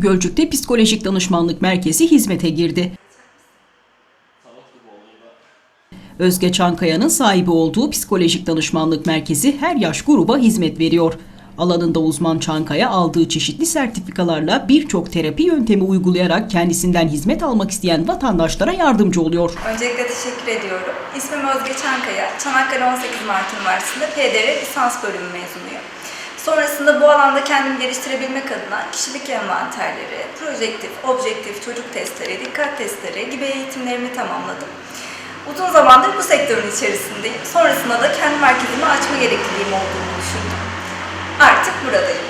Gölcük'te Psikolojik Danışmanlık Merkezi hizmete girdi. Özge Çankaya'nın sahibi olduğu Psikolojik Danışmanlık Merkezi her yaş gruba hizmet veriyor. Alanında uzman Çankaya aldığı çeşitli sertifikalarla birçok terapi yöntemi uygulayarak kendisinden hizmet almak isteyen vatandaşlara yardımcı oluyor. Öncelikle teşekkür ediyorum. İsmim Özge Çankaya. Çanakkale 18 Mart Üniversitesi'nde PDR lisans bölümü mezunuyum. Sonrasında bu alanda kendimi geliştirebilmek adına kişilik envanterleri, projektif, objektif çocuk testleri, dikkat testleri gibi eğitimlerimi tamamladım. Uzun zamandır bu sektörün içerisindeyim. Sonrasında da kendi merkezimi açma gerekliliğim olduğunu düşündüm. Artık buradayım.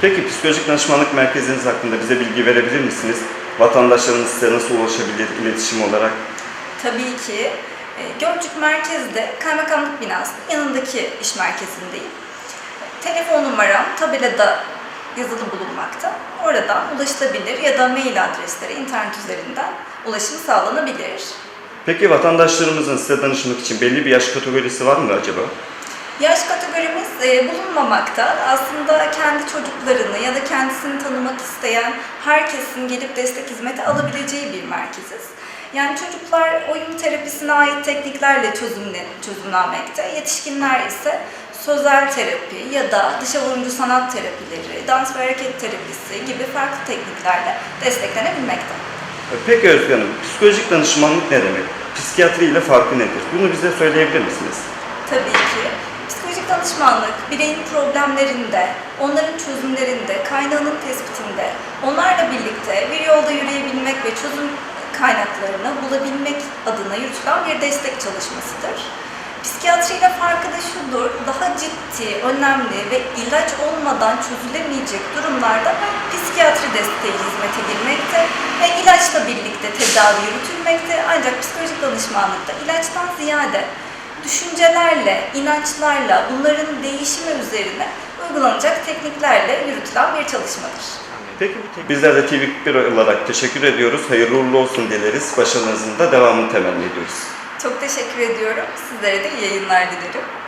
Peki psikolojik danışmanlık merkeziniz hakkında bize bilgi verebilir misiniz? Vatandaşlarımız size nasıl ulaşabilir iletişim olarak? Tabii ki. E, Gölcük Merkez'de kaymakamlık binasının yanındaki iş merkezindeyim. Telefon numaram tabelada yazılı bulunmakta. Oradan ulaşılabilir ya da mail adresleri internet üzerinden ulaşım sağlanabilir. Peki vatandaşlarımızın size danışmak için belli bir yaş kategorisi var mı acaba? Yaş kategorimiz e, bulunmamakta. Aslında kendi çocuklarını ya da kendisini tanımak isteyen herkesin gelip destek hizmeti alabileceği bir merkeziz. Yani çocuklar oyun terapisine ait tekniklerle çözümle, çözümlenmekte. Yetişkinler ise sözel terapi ya da dışa vurumcu sanat terapileri, dans ve hareket terapisi gibi farklı tekniklerle desteklenebilmekte. Peki Özge Hanım, psikolojik danışmanlık ne demek? Psikiyatri ile farkı nedir? Bunu bize söyleyebilir misiniz? Tabii ki. Psikolojik danışmanlık, bireyin problemlerinde, onların çözümlerinde, kaynağının tespitinde, onlarla birlikte bir yolda yürüyebilmek ve çözüm kaynaklarını bulabilmek adına yürütülen bir destek çalışmasıdır. Psikiyatri ile farkı da şudur, daha ciddi, önemli ve ilaç olmadan çözülemeyecek durumlarda psikiyatri desteği hizmete girmekte ve ilaçla birlikte tedavi yürütülmekte ancak psikolojik danışmanlıkta ilaçtan ziyade düşüncelerle, inançlarla, bunların değişimi üzerine uygulanacak tekniklerle yürütülen bir çalışmadır. Peki bizler de TV1 olarak teşekkür ediyoruz. Hayırlı uğurlu olsun dileriz. Başarınızın da devamını temenni ediyoruz. Çok teşekkür ediyorum. Sizlere de iyi yayınlar dilerim.